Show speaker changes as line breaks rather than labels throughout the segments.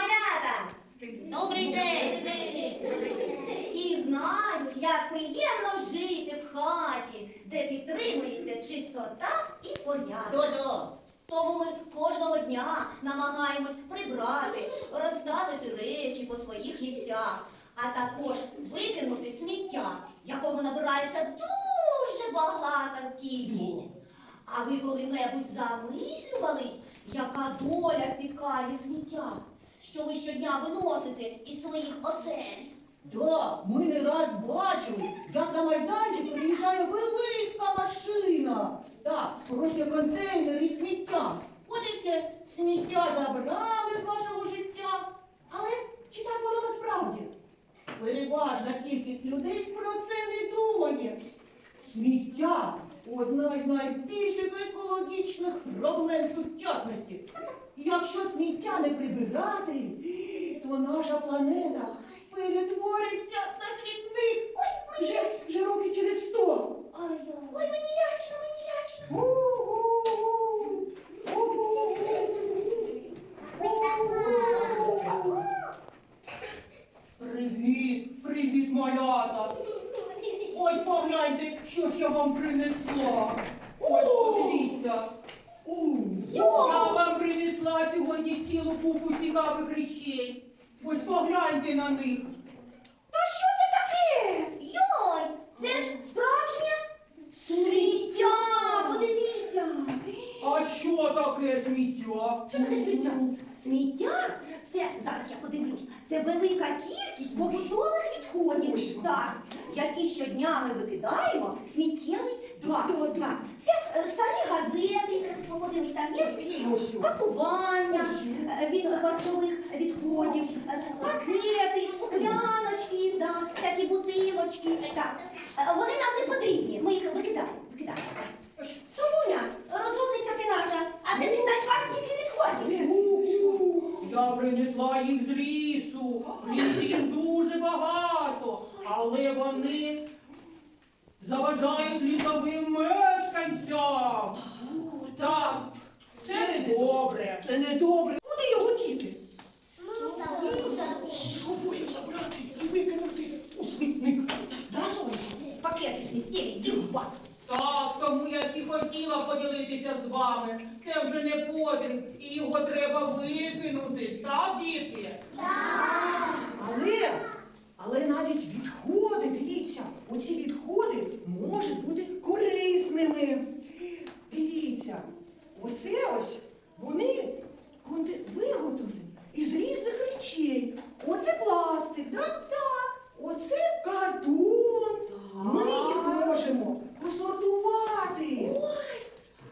малята!
Добрий день!
Всі знають, як приємно жити в хаті, де підтримується чистота і порядок. Тому ми кожного дня намагаємось прибрати, розставити речі по своїх місцях, а також викинути сміття, якого набирається дуже багата кількість. А ви коли-небудь замислювались, яка доля спіткає сміття, що ви щодня виносите із своїх осель?
Да, ми не раз бачили, як на майданчик приїжджає велика машина. Так, спорожнює контейнери і сміття. От і все, сміття забрали з вашого життя. Але чи так воно насправді? Переважна кількість людей про це не думає. Сміття одна з найбільших проблем сучасності. Якщо сміття не прибирати, то наша планета перетвориться на смітник. Ой, вже, вже років через сто. Ай,
Ой, мені лячно, мені лячно.
Привіт, привіт, малята! Ось погляньте, що ж я вам принесла. Ось подивіться. Я вам принесла сьогодні цілу купу цікавих речей. Ось погляньте на них.
А що це таке? Йой, це ж справжнє сміття. Подивіться.
А що таке сміття?
Що таке сміття? Сміття це зараз я подивлюсь. Це велика кількість побутових відходів. Так, які щодня ми викидаємо в сміттєвий бак. Так. Це е, старі газети, о, подивись, там є пакування е, від харчових відходів, е, пакети, скляночки, да, всякі бутилочки. Так. Е, Вони нам не потрібні. Ми їх викидаємо. викидаємо. Соня, розумниця ти наша, а де ти знайшла стільки відходів?
Я принесла їх з лісу. В лісі їх дуже багато, але вони заважають лісовим мешканцям. Так, це не добре.
Це не добре. Куди його діти? З собою забрати і викинути у смітник. Да, Сонечко?
Пакети сміттєві і в бак.
Так, тому я і хотіла поділитися з вами. Це вже не подвиг, і його треба викинути. Так, дітки?
Але, але навіть відходи, дивіться, оці відходи можуть бути корисними. Дивіться, оце ось вони конде- виготовлені із різних речей. Оце пластик, так? Так. Оце картон. Ми їх можемо посортувати.
Ой,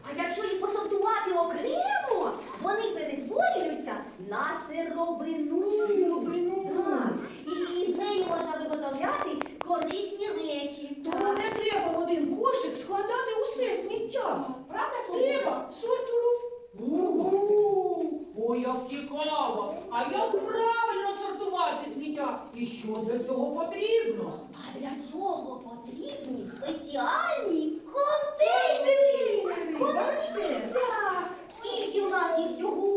а якщо їх посортувати окремо, вони перетворюються на сировину.
Сировину.
Так. І, і з неї можна виготовляти корисні речі.
Тому не треба в один кошик складати усе сміття.
Правда, Соня?
Треба сортуру.
Угу. Ой, як цікаво. А як правильно сортувати сміття? І що для цього потрібно?
А для цього потрібні спеціальні контейнери.
Контейнери, бачите?
Так. Скільки у нас їх сьогодні?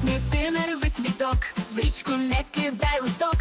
Сміти не
рви
квіток,
в річку
не
кидай
листок.